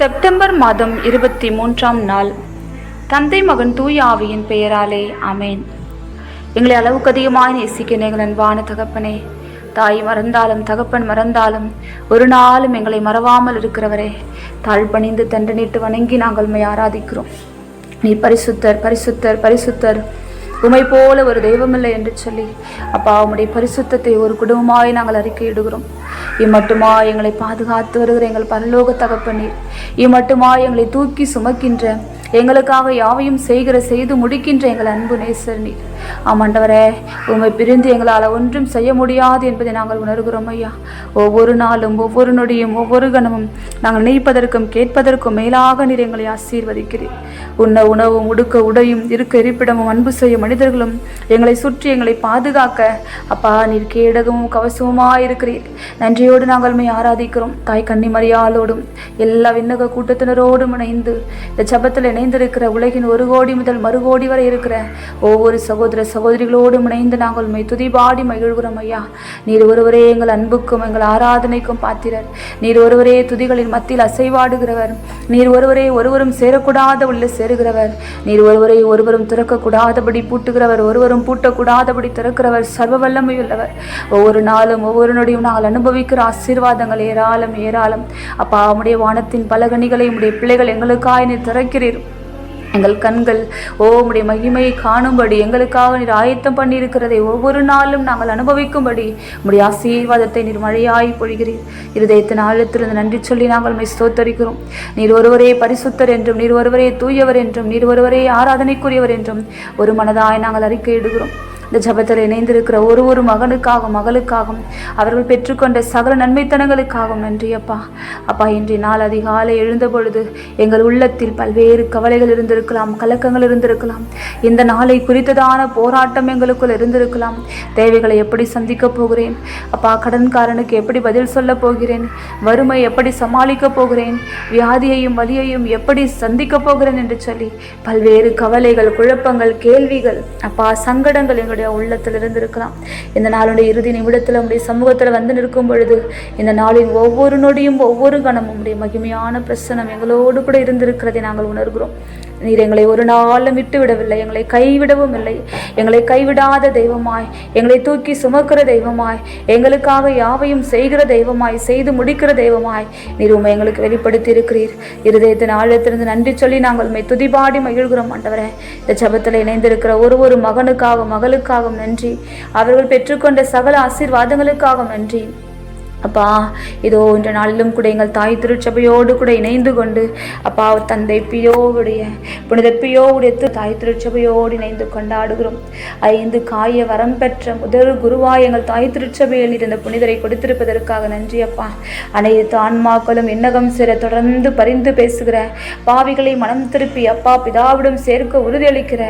September மாதம் இருபத்தி மூன்றாம் நாள். தந்தை மகன் தூய ஆவியின் பெயராலே அமேன் எங்களை அளவுக்கு அதிகமாய் நேசிக்க எங்கள் அன்பான தகப்பனே தாய் மறந்தாலும் தகப்பன் மறந்தாலும் ஒரு நாளும் எங்களை மறவாமல் இருக்கிறவரே தாழ் பணிந்து தண்டனிட்டு வணங்கி நாங்கள் ஆராதிக்கிறோம். நீ பரிசுத்தர் பரிசுத்தர் பரிசுத்தர். உமை போல ஒரு தெய்வமில்லை என்று சொல்லி அப்பா உம்முடைய பரிசுத்தத்தை ஒரு குடும்பமாய் நாங்கள் அறிக்கையிடுகிறோம். இம்மட்டுமா எங்களை பாதுகாத்து வருகிற எங்கள் பரலோக தகப்பனீர் இம்மட்டுமா எங்களை தூக்கி சுமக்கின்ற எங்களுக்காக யாவையும் செய்கிற செய்து முடிக்கின்ற எங்கள் அன்பு நேசர். நீர் ஆமாண்டவரே உண்மை பிரிந்து எங்களால் ஒன்றும் செய்ய முடியாது என்பதை நாங்கள் உணர்கிறோம் ஐயா. ஒவ்வொரு நாளும் ஒவ்வொரு நொடியும் ஒவ்வொரு கணமும் நாங்கள் நினைப்பதற்கும் கேட்பதற்கும் மேலாக நீர் எங்களை ஆசீர்வதிக்கிறேன் உண்ண உணவும் உடுக்க உடையும் இருக்க இருப்பிடமும் அன்பு செய்ய மனிதர்களும் எங்களை சுற்றி எங்களை பாதுகாக்க அப்பா நீர் கேடகமும் கவசமுமாக இருக்கிறீர். நன்றியோடு நாங்கள் ஆராதிக்கிறோம். தாய் கன்னிமரியாளோடும் எல்லா விண்ணக கூட்டத்தினரோடும் இணைந்து இந்த ஜபத்தில் இணைந்திருக்கிற உலகின் ஒரு கோடி முதல் மறு கோடி வரை இருக்கிற ஒவ்வொரு சகோதர சகோதரிகளோடும் இணைந்து நாங்கள் உண்மை துதிபாடி மகிழ்கிறோம் ஐயா. நீர் ஒருவரே எங்கள் அன்புக்கும் எங்கள் ஆராதனைக்கும் பாத்திரர். நீர் ஒருவரே துதிகளின் மத்தியில் அசைவாடுகிறவர். நீர் ஒருவரே ஒருவரும் சேரக்கூடாத உள்ள சேருகிறவர். நீர் ஒருவரை ஒருவரும் திறக்கக்கூடாதபடி பூட்டுகிறவர். ஒருவரும் பூட்டக்கூடாதபடி திறக்கிறவர். சர்வ வல்லமையுள்ளவர். ஒவ்வொரு நாளும் ஒவ்வொரு நொடியும் நாங்கள் அனுபவிக்கிற ஆசீர்வாதங்கள் ஏராளம் ஏராளம். அப்பா உம்முடைய வானத்தின் பலகணிகளை உடைய பிள்ளைகள் எங்களுக்காய் நீர் திறக்கிறீர். எங்கள் கண்கள் ஓ உடைய மகிமையை காணும்படி எங்களுக்காக நீர் ஆயத்தம் பண்ணியிருக்கிறதை ஒவ்வொரு நாளும் நாங்கள் அனுபவிக்கும்படி உடைய ஆசீர்வாதத்தை நீர் மழையாய் பொழிகிறீர். இருதயத்தின் ஆழத்திலிருந்து நன்றி சொல்லி நாங்கள் உம்மை ஸ்தோத்தரிக்கிறோம். நீர் ஒருவரே பரிசுத்தர் என்றும் நீர் ஒருவரே தூயவர் என்றும் நீர் ஒருவரே ஆராதனைக்குரியவர் என்றும் ஒரு மனதாய் நாங்கள் அறிக்கையிடுகிறோம். இந்த ஜபத்தில் இணைந்திருக்கிற ஒரு ஒரு மகனுக்காகவும் மகளுக்காகவும் அவர்கள் பெற்றுக்கொண்ட சகல நன்மைத்தனங்களுக்காகவும் நன்றி அப்பா. அப்பா இன்றைய நாள் அதிகாலை எழுந்த பொழுது எங்கள் உள்ளத்தில் பல்வேறு கவலைகள் இருந்திருக்கலாம் கலக்கங்கள் இருந்திருக்கலாம். இந்த நாளை குறித்ததான போராட்டம் எங்களுக்குள் இருந்திருக்கலாம். தேவைகளை எப்படி சந்திக்க போகிறேன்? அப்பா கடன்காரனுக்கு எப்படி பதில் சொல்ல போகிறேன்? வறுமை எப்படி சமாளிக்க போகிறேன்? வியாதியையும் வலியையும் எப்படி சந்திக்க போகிறேன் என்று சொல்லி பல்வேறு கவலைகள் குழப்பங்கள் கேள்விகள் அப்பா சங்கடங்கள் எங்களுடைய உள்ளத்தில் இருந்திருக்கலாம். இந்த நாளுடைய இறுதி நிமிடத்தில் உடைய சமூகத்தில் வந்து நிற்கும் பொழுது இந்த நாளின் ஒவ்வொரு நொடியும் ஒவ்வொரு கணமும் உடைய மகிமையான பிரசனம் எங்களோடு கூட இருந்திருக்கிறதை நாங்கள் உணர்கிறோம். நீர் எங்களை ஒரு நாளும் விட்டுவிடவில்லை. எங்களை கைவிடவும் இல்லை. எங்களை கைவிடாத தெய்வமாய் எங்களை தூக்கி சுமக்கிற தெய்வமாய் எங்களுக்காக யாவையும் செய்கிற தெய்வமாய் செய்து முடிக்கிற தெய்வமாய் நீர் உண்மை எங்களுக்கு வெளிப்படுத்தி இருக்கிறீர் இருதயத்தின் ஆழத்திலிருந்து நன்றி சொல்லி நாங்கள் உண்மை துதிபாடி மகிழ்கிறோம் ஆண்டவரே. இந்த ஜபத்தில் இணைந்திருக்கிற ஒரு ஒரு மகனுக்காகவும் மகளுக்காகவும் நன்றி. அவர்கள் பெற்றுக்கொண்ட சகல ஆசீர்வாதங்களுக்காகவும் நன்றி. அப்பா இதோ இன்ற நாளிலும் கூட எங்கள் தாய் திருச்சபையோடு கூட இணைந்து கொண்டு அப்பா தந்தை பியோவுடைய புனித பியோவுடைய தாய் திருச்சபையோடு இணைந்து கொண்டாடுகிறோம். ஐந்து காய வரம் பெற்ற முதல் குருவாய் எங்கள் தாய் திருச்சபையில் இருந்த புனிதரை கொடுத்திருப்பதற்காக நன்றி அப்பா. அனைத்து ஆன்மாக்களும் இன்னகம் சிற தொடர்ந்து பரிந்து பேசுகிற பாவிகளை மனம் திருப்பி அப்பா பிதாவிடம் சேர்க்க உறுதியளிக்கிற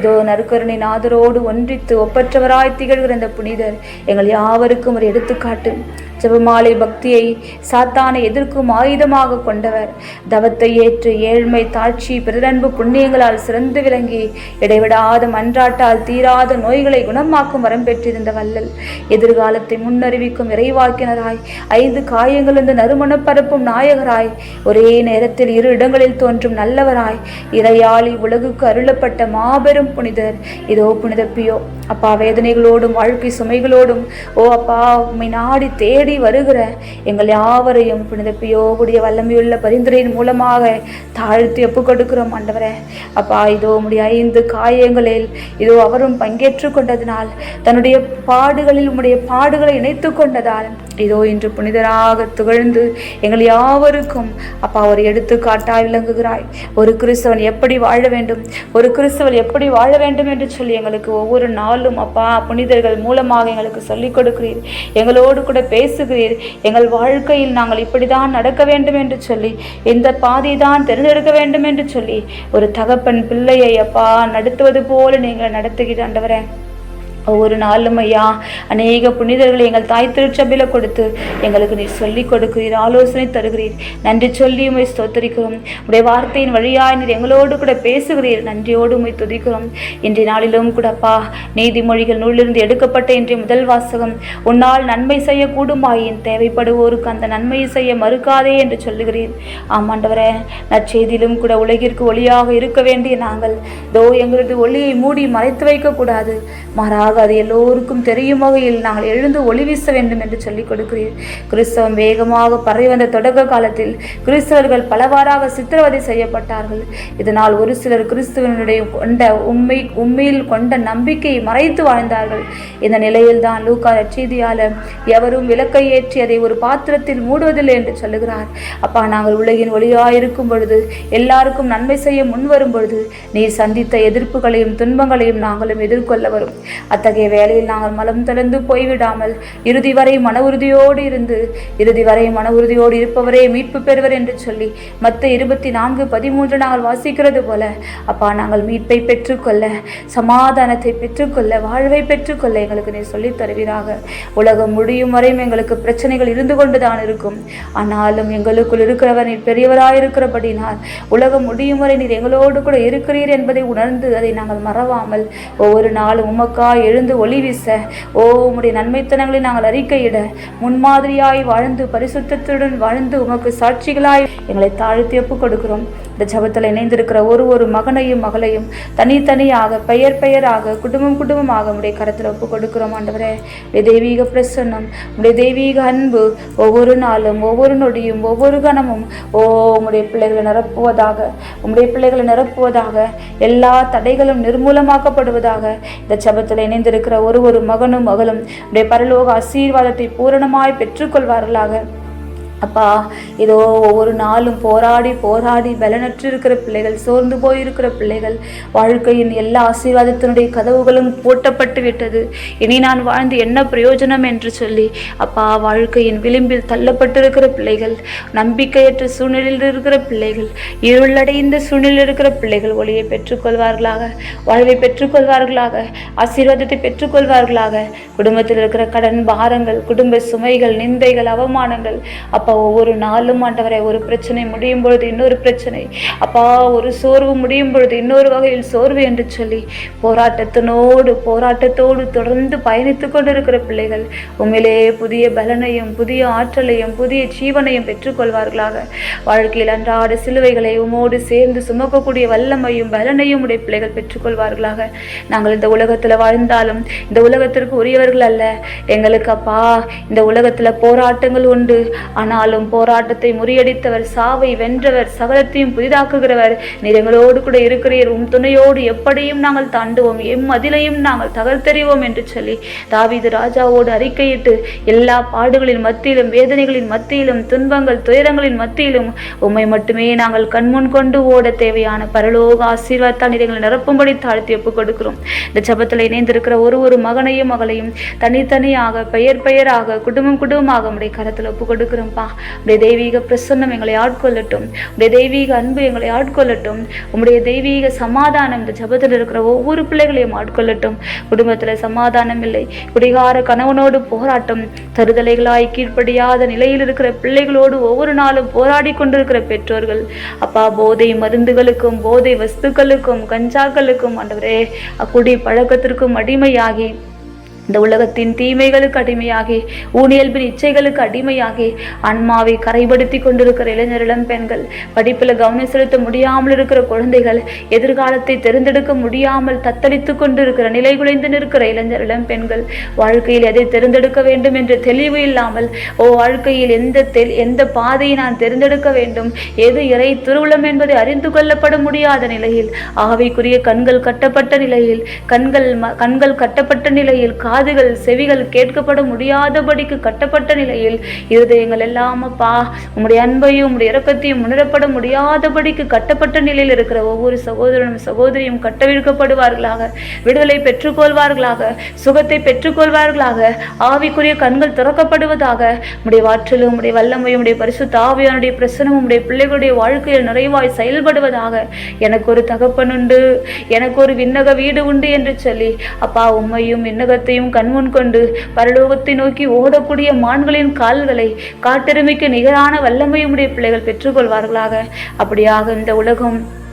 ஏதோ நற்கருணை நாதரோடு ஒன்றித்து ஒப்பற்றவராய் திகழ்கிற இந்த புனிதர் எங்கள் யாவருக்கும் ஒரு எடுத்துக்காட்டு. ஜெபமாலை பக்தியை சாத்தானை எதிர்க்கும் ஆயுதமாக கொண்டவர். தவத்தை ஏற்று ஏழ்மை தாட்சி பிறரன்பு புண்ணியங்களால் சிறந்து விளங்கி இடைவிடாத மன்றாட்டால் தீராத நோய்களை குணமாக்கும் வரம் பெற்றிருந்த வல்லல் எதிர்காலத்தை முன்னறிவிக்கும் இறைவாக்கினராய் ஐந்து காயங்களிருந்து நறுமண பரப்பும் நாயகராய் ஒரே நேரத்தில் இரு இடங்களில் தோன்றும் நல்லவராய் இறையாளி உலகுக்கு அருளப்பட்ட மாபெரும் புனிதர். இதோ புனித பியோ அப்பா வேதனைகளோடும் வாழ்க்கை சுமைகளோடும் ஓ அப்பா உம்மை நாடி தேடி வருகிற எங்கள் யாவரையும் புனித பியோவுடைய வல்லமையுள்ள பரிந்துரையின் மூலமாக தாழ்த்தி ஒப்பு கொடுக்கிறோம் ஆண்டவரே. அப்பா இதோ உடைய ஐந்து காயங்களில் இதோ அவரும் பங்கேற்று கொண்டதினால் தன்னுடைய பாடுகளில் உம்முடைய பாடுகளை இணைத்து கொண்டதால் இதோ இன்று புனிதராக துகழ்ந்து எங்கள் யாவருக்கும் அப்பா ஒரு எடுத்துக்காட்டாய் விளங்குகிறாய். ஒரு கிறிஸ்தவன் எப்படி வாழ வேண்டும்? ஒரு கிறிஸ்தவன் எப்படி வாழ வேண்டும் என்று சொல்லி எங்களுக்கு ஒவ்வொரு நாளும் அப்பா புனிதர்கள் மூலமாக எங்களுக்கு சொல்லிக் கொடுக்கிறீர். எங்களோடு கூட பேசுகிறீர். எங்கள் வாழ்க்கையில் நாங்கள் இப்படிதான் நடக்க வேண்டும் என்று சொல்லி இந்த பாதையை தான் தேர்ந்தெடுக்க வேண்டும் என்று சொல்லி ஒரு தகப்பன் பிள்ளையை அப்பா நடத்துவது போல நீங்கள் நடத்துகிற ஆண்டவரே. ஒவ்வொரு நாளும் ஐயா அநேக புனிதர்களை எங்கள் தாய் திருச்சபையில் கொடுத்து எங்களுக்கு நீர் சொல்லிக் கொடுக்கிறீர் ஆலோசனை தருகிறீர். நன்றி சொல்லி உமை ஸ்தோத்தரிக்கிறோம். உடைய வார்த்தையின் வழியாய் நீர் எங்களோடு கூட பேசுகிறீர். நன்றியோடு உமை துதிக்கிறோம். இன்றைய நாளிலும் கூடப்பா நீதிமொழிகள் நூலிலிருந்து எடுக்கப்பட்ட இன்றைய முதல் வாசகம் உன்னால் நன்மை செய்ய கூடுமாயின் தேவைப்படுவோருக்கு அந்த நன்மையை செய்ய மறுக்காதே என்று சொல்லுகிறீர். ஆமாண்டவரே நற்செய்தியிலும் கூட உலகிற்கு ஒளியாக இருக்க வேண்டிய நாங்கள் தோ எங்களது ஒளியை மூடி மறைத்து வைக்கக்கூடாது மாறாக அது எல்லோருக்கும் தெரியும் வகையில் நாங்கள் எழுந்து ஒளி வீச வேண்டும் என்று சொல்லிக் கொடுக்கிறீர். கிறிஸ்தவம் வேகமாக பரவி வந்த தொடக்க காலத்தில் கிறிஸ்தவர்கள் பலவாறாக சித்திரவதை செய்யப்பட்டார்கள். இதனால் ஒரு சிலர் கிறிஸ்துவனுடைய கொண்ட உண்மை உண்மையில் கொண்ட நம்பிக்கையை மறைத்து வாழ்ந்தார்கள். இந்த நிலையில்தான் லூக்கா செய்தியாளர் எவரும் விளக்கை ஏற்றி அதை ஒரு பாத்திரத்தில் மூடுவதில்லை என்று சொல்லுகிறார். அப்பா நாங்கள் உலகின் ஒளியாயிருக்கும் பொழுது எல்லாருக்கும் நன்மை செய்ய முன்வரும் பொழுது நீ சந்தித்த எதிர்ப்புகளையும் துன்பங்களையும் நாங்களும் எதிர்கொள்ள வரும். அத்தகைய வேலையில் நாங்கள் மலம் திறந்து போய்விடாமல் இறுதி வரை மன உறுதியோடு இருந்து இறுதி வரை மன உறுதியோடு இருப்பவரே மீட்பு பெறுவர் என்று சொல்லி மற்ற இருபத்தி நான்கு பதிமூன்று நாங்கள் வாசிக்கிறது போல அப்பா நாங்கள் மீட்பை பெற்றுக்கொள்ள சமாதானத்தை பெற்றுக்கொள்ள வாழ்வை பெற்றுக்கொள்ள எங்களுக்கு நீ சொல்லித் தருவீராக. உலகம் முடியும் வரையும் எங்களுக்கு பிரச்சனைகள் இருந்து கொண்டுதான் இருக்கும். ஆனாலும் எங்களுக்குள் இருக்கிறவர் நீர் பெரியவராயிருக்கிறபடினால் உலகம் முடியும் வரை நீர் எங்களோடு கூட இருக்கிறீர் என்பதை உணர்ந்து அதை நாங்கள் மறவாமல் ஒவ்வொரு நாளும் உமக்கா எழுந்து ஒளி வீச. ஓ உம்முடைய நன்மைத்தனங்களை நாங்கள் அறிக்கையிட. முன்மாதிரியாய் வாழ்ந்து பரிசுத்தத்துடன் வாழ்ந்து உமக்கு சாட்சிகளாய் எங்களை தாழ்த்தி ஒப்புக் கொடுக்கிறோம் இந்த ஜபத்தில் இணைந்திருக்கிற ஒரு ஒரு மகனையும் மகளையும் தனித்தனியாக பெயர் பெயராக குடும்பம் குடும்பமாக உடைய கரத்தில் ஒப்பு கொடுக்கிறோம் ஆண்டவரே. உடைய தெய்வீக பிரசன்னம் உடைய தெய்வீக அன்பு ஒவ்வொரு நாளும் ஒவ்வொரு நொடியும் ஒவ்வொரு கணமும் ஓ உங்களுடைய பிள்ளைகளை நிரப்புவதாக உங்களுடைய பிள்ளைகளை நிரப்புவதாக எல்லா தடைகளும் நிர்மூலமாக்கப்படுவதாக இந்த ஜபத்தில் இணைந்திருக்கிற ஒரு ஒரு மகனும் மகளும் உடைய பரலோக ஆசீர்வாதத்தை பூரணமாய் பெற்றுக்கொள்வார்களாக. அப்பா ஏதோ ஒவ்வொரு நாளும் போராடி போராடி பலனற்று இருக்கிற பிள்ளைகள் சோர்ந்து போயிருக்கிற பிள்ளைகள் வாழ்க்கையின் எல்லா ஆசீர்வாதத்தினுடைய கதவுகளும் பூட்டப்பட்டு விட்டது. இனி நான் வாழ்ந்து என்ன பிரயோஜனம் என்று சொல்லி அப்பா வாழ்க்கையின் விளிம்பில் தள்ளப்பட்டிருக்கிற பிள்ளைகள் நம்பிக்கையற்ற சூழ்நிலையில் இருக்கிற பிள்ளைகள் இருளடைந்த சூழ்நிலையில் இருக்கிற பிள்ளைகள் ஒளியை பெற்றுக்கொள்வார்களாக வாழ்வை பெற்றுக்கொள்வார்களாக ஆசீர்வாதத்தை பெற்றுக்கொள்வார்களாக. குடும்பத்தில் இருக்கிற கடன் பாரங்கள் குடும்ப சுமைகள் நிந்தைகள் அவமானங்கள் அப்பா ஒவ்வொரு நாளும் ஆண்டவரை ஒரு பிரச்சனை முடியும் பொழுது இன்னொரு பிரச்சனை. அப்பா ஒரு சோர்வு முடியும் பொழுது இன்னொரு வகையில் சோர்வு என்று சொல்லி போராட்டத்தினோடு போராட்டத்தோடு தொடர்ந்து பயணித்து கொண்டிருக்கிற பிள்ளைகள் உண்மையிலே புதிய பலனையும் புதிய ஆற்றலையும் புதிய ஜீவனையும் பெற்றுக்கொள்வார்களாக. வாழ்க்கையில் அன்றாட சிலுவைகளை உமோடு சேர்ந்து சுமக்கக்கூடிய வல்லமையும் பலனையும் உடைய பிள்ளைகள் பெற்றுக்கொள்வார்களாக. நாங்கள் இந்த உலகத்தில் வாழ்ந்தாலும் இந்த உலகத்திற்கு உரியவர்கள் அல்ல. எங்களுக்கு அப்பா இந்த உலகத்தில் போராட்டங்கள் உண்டு. ஆனால் ஆனாலும் போராட்டத்தை முறியடித்தவர் சாவை வென்றவர் சகலத்தையும் புதிதாக்குகிறவர். நீர் எங்களோடு கூட இருக்கிறீர் உம் துணையோடு எப்படியும் நாங்கள் தாண்டுவோம் எம் அதிலையும் நாங்கள் தகர்த்தெறிவோம் என்று சொல்லி தாவீது ராஜாவோடு அறிக்கையிட்டு எல்லா பாடுகளின் மத்தியிலும் வேதனைகளின் மத்தியிலும் துன்பங்கள் துயரங்களின் மத்தியிலும் உம்மை மட்டுமே நாங்கள் கண்முன் கொண்டு ஓட தேவையான பரலோக ஆசீர்வாதத்தால் நீர் நிரப்பும்படி தாழ்த்தி ஒப்புக் கொடுக்கிறோம் இந்த ஜபத்தில் இணைந்திருக்கிற ஒரு ஒரு மகனையும் மகளையும் தனித்தனியாக பெயர் பெயராக குடும்பம் குடும்பமாக உடைய கரத்தில் ஒப்புக் கொடுக்கிறோம்ப்பா உடைய தெய்வீக பிரசன்னம் எங்களை ஆட்கொள்ளட்டும். உடைய தெய்வீக அன்பு எங்களை ஆட்கொள்ளட்டும். உங்களுடைய தெய்வீக சமாதானம் இந்த ஜபத்தில் இருக்கிற ஒவ்வொரு பிள்ளைகளையும் ஆட்கொள்ளட்டும். குடும்பத்தில் சமாதானம் இல்லை. குடிகார கணவனோடு போராட்டம். தருதலைகளாய் கீழ்ப்படியாத நிலையில் இருக்கிற பிள்ளைகளோடு ஒவ்வொரு நாளும் போராடி கொண்டிருக்கிற பெற்றோர்கள். அப்பா போதை மருந்துகளுக்கும் போதை வஸ்துக்களுக்கும் கஞ்சாக்களுக்கும் ஆண்டவரே அக்குடி பழக்கத்திற்கும் அடிமையாகி இந்த உலகத்தின் தீமைகளுக்கு அடிமையாகி ஊனியல்பின் இச்சைகளுக்கு அடிமையாகி ஆன்மாவை கரைபடுத்தி கொண்டிருக்கிற இளைஞர் இளம் பெண்கள் படிப்பில் கவனம் செலுத்த முடியாமல் இருக்கிற குழந்தைகள் எதிர்காலத்தை தெரிந்தெடுக்க முடியாமல் தத்தளித்து கொண்டிருக்கிற நிலை குலைந்து நிற்கிற இளைஞர் இளம் பெண்கள் வாழ்க்கையில் எதை தெரிந்தெடுக்க வேண்டும் என்ற தெளிவு இல்லாமல் ஓ வாழ்க்கையில் எந்த தெ எந்த பாதையை நான் தெரிந்தெடுக்க வேண்டும் எது இறை திருவுளம் என்பதை அறிந்து கொள்ளப்பட முடியாத நிலையில் ஆவிக்குரிய கண்கள் கட்டப்பட்ட நிலையில் கண்கள் கண்கள் கட்டப்பட்ட நிலையில் கா காதுகள் செவிகள் கேட்கப்பட முடியாதபடிக்கு கட்டப்பட்ட நிலையில் இருதயங்கள் எல்லாம் அப்பா உம்முடைய அன்பையும் உம்முடைய இறக்கத்தையும் உணரப்பட முடியாதபடிக்கு கட்டப்பட்ட நிலையில் இருக்கிற ஒவ்வொரு சகோதரனும் சகோதரியும் கட்டவிழ்க்கப்படுவார்களாக விடுதலை பெற்றுக்கொள்வார்களாக சுகத்தை பெற்றுக்கொள்வார்களாக ஆவிக்குரிய கண்கள் திறக்கப்படுவதாக உடைய வாற்றலும் உடைய வல்லமையும் உடைய பரிசு தாவியானுடைய பிரசனமும் உடைய பிள்ளைகளுடைய வாழ்க்கையில் நிறைவாய் செயல்படுவதாக எனக்கு ஒரு தகப்பன் உண்டு எனக்கு ஒரு விண்ணக வீடு உண்டு என்று சொல்லி அப்பா உம்மையும் விண்ணகத்தையும் கண்முன் கொண்டு பரலோகத்தை நோக்கி ஓடக்கூடிய மான்களின் கால்களை காட்டெருமைக்கு நிகரான வல்லமையும் உடைய பிள்ளைகள் பெற்றுக்கொள்வார்களாக. அப்படியாக இந்த உலகம்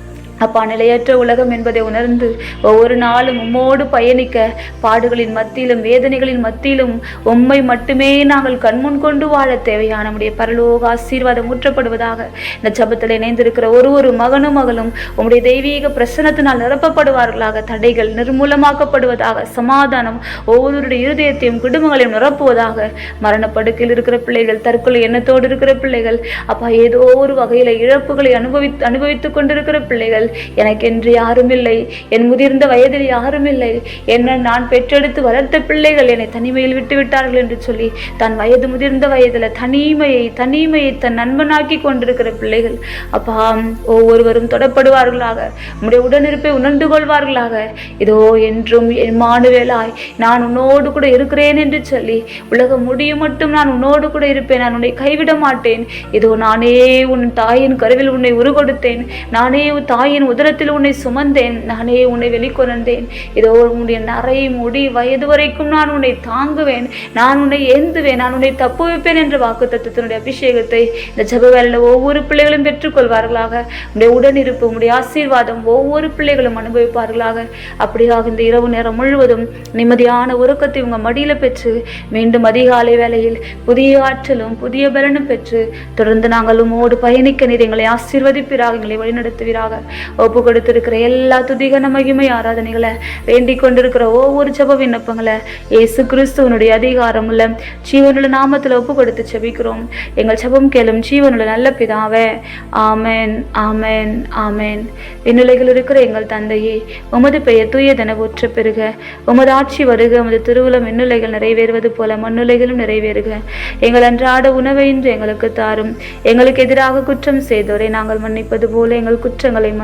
அப்பா நிலையற்ற உலகம் என்பதை உணர்ந்து ஒவ்வொரு நாளும் உம்மோடு பயணிக்க பாடுகளின் மத்தியிலும் வேதனைகளின் மத்தியிலும் உம்மை மட்டுமே நாங்கள் கண்முன் கொண்டு வாழ தேவையான நம்முடைய பரலோக ஆசீர்வாதம் ஊற்றப்படுவதாக இந்த ஜபத்தில் இணைந்திருக்கிற ஒரு ஒரு மகனும் மகளும் உம்முடைய தெய்வீக பிரசனத்தினால் நிரப்பப்படுவார்களாக தடைகள் நிர்மூலமாக்கப்படுவதாக சமாதானம் ஒவ்வொருடைய இருதயத்தையும் குடும்பங்களையும் நிரப்புவதாக மரணப்படுக்கையில் இருக்கிற பிள்ளைகள் தற்கொலை எண்ணத்தோடு இருக்கிற பிள்ளைகள் அப்பா ஏதோ ஒரு வகையில் இழப்புகளை அனுபவி அனுபவித்துக் கொண்டிருக்கிற பிள்ளைகள் எனக்கென்று யாரும் இல்லை என் முதிர்ந்த வயதில் யாரும் இல்லை என்ன நான் பெற்றெடுத்து வளர்த்த பிள்ளைகள் என்னை தனிமையில் விட்டுவிட்டார்கள் என்று சொல்லி தன் வயது முதிர்ந்த வயதில் தனிமையை தனிமையை தன் நண்பனாக்கி கொண்டிருக்கிற பிள்ளைகள் அப்பா ஒவ்வொருவரும் தொடப்படுவார்களாக. உம்முடைய உடனிருப்பை உணர்ந்து கொள்வார்களாக. இதோ என்றும் என் மானுவேலாய் நான் உன்னோடு கூட இருக்கிறேன் என்று சொல்லி உலகம் முடியும் மட்டும் நான் உன்னோடு கூட இருப்பேன். நான் உன்னை கைவிட மாட்டேன். இதோ நானே உன் தாயின் கருவில் உன்னை உருகொடுத்தேன். நானே உன் தாயின் உதரத்தில் உன்னை சுமந்தேன். நானே உன்னை வெளிக்கொணர்ந்தேன். இதோ உன்னுடைய நரை முடி வயது வரைக்கும் நான் உன்னை தாங்குவேன். நான் உன்னை ஏந்துவேன். நான் உன்னை தப்பு வைப்பேன் என்ற வாக்கு தத்துவத்தினுடைய அபிஷேகத்தை இந்த ஜப வேலையில் ஒவ்வொரு பிள்ளைகளும் பெற்றுக்கொள்வார்களாக. உடைய உடனிருப்பு உடைய ஆசீர்வாதம் ஒவ்வொரு பிள்ளைகளும் அனுபவிப்பார்களாக. அப்படியாக இந்த இரவு நேரம் முழுவதும் நிம்மதியான உறக்கத்தை உங்கள் மடியில் பெற்று மீண்டும் அதிகாலை வேளையில் புதிய ஆற்றலும் புதிய பலனும் பெற்று தொடர்ந்து நாங்கள் உமோடு பயணிக்க நீர் எங்களை ஆசீர்வதிப்பீராக எங்களை வழிநடத்துவீராக. ஒப்பு கொடுத்திருக்கிற எல்லா துதிகன மகிமை ஆராதனைகளை வேண்டிக் கொண்டிருக்கிற ஒவ்வொரு ஜப விண்ணப்பங்களை ஏசு கிறிஸ்துவனுடைய அதிகாரம் உள்ள ஜீவனுள்ள நாமத்தில் ஒப்பு கொடுத்து செபிக்கிறோம் எங்கள் ஜபம் கேளும் ஜீவனுள்ள நல்ல பிதாவே ஆமேன் ஆமேன் ஆமேன். விண்ணுலைகள் இருக்கிற எங்கள் தந்தையே உமது பெயர் தூயதென ஊற்ற பெருக. உமது ஆட்சி வருக உமது திருவுளம் விண்ணுலைகள் நிறைவேறுவது போல மண்ணுலைகளும் நிறைவேறுக. எங்கள் அன்றாட உணவை இன்று எங்களுக்கு தாரும். எங்களுக்கு எதிராக குற்றம் செய்தோரை நாங்கள் மன்னிப்பது போல எங்கள் குற்றங்களை